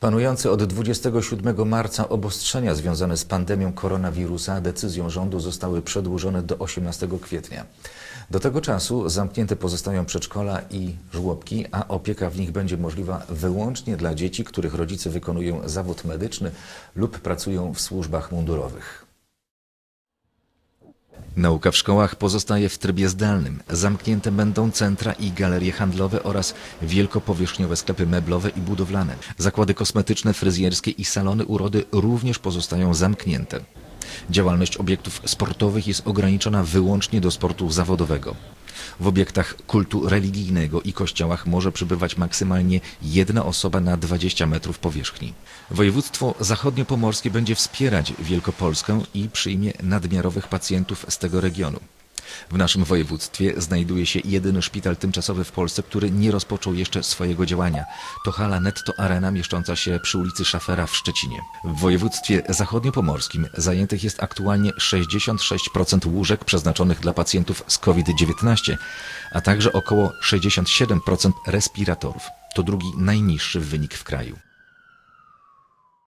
Panujące od 27 marca obostrzenia związane z pandemią koronawirusa decyzją rządu zostały przedłużone do 18 kwietnia. Do tego czasu zamknięte pozostają przedszkola i żłobki, a opieka w nich będzie możliwa wyłącznie dla dzieci, których rodzice wykonują zawód medyczny lub pracują w służbach mundurowych. Nauka w szkołach pozostaje w trybie zdalnym. Zamknięte będą centra i galerie handlowe oraz wielkopowierzchniowe sklepy meblowe i budowlane. Zakłady kosmetyczne, fryzjerskie i salony urody również pozostają zamknięte. Działalność obiektów sportowych jest ograniczona wyłącznie do sportu zawodowego. W obiektach kultu religijnego i kościołach może przebywać maksymalnie jedna osoba na 20 metrów powierzchni. Województwo zachodniopomorskie będzie wspierać Wielkopolskę i przyjmie nadmiarowych pacjentów z tego regionu. W naszym województwie znajduje się jedyny szpital tymczasowy w Polsce, który nie rozpoczął jeszcze swojego działania. To hala Netto Arena mieszcząca się przy ulicy Szafera w Szczecinie. W województwie zachodniopomorskim zajętych jest aktualnie 66% łóżek przeznaczonych dla pacjentów z COVID-19, a także około 67% respiratorów. To drugi najniższy wynik w kraju.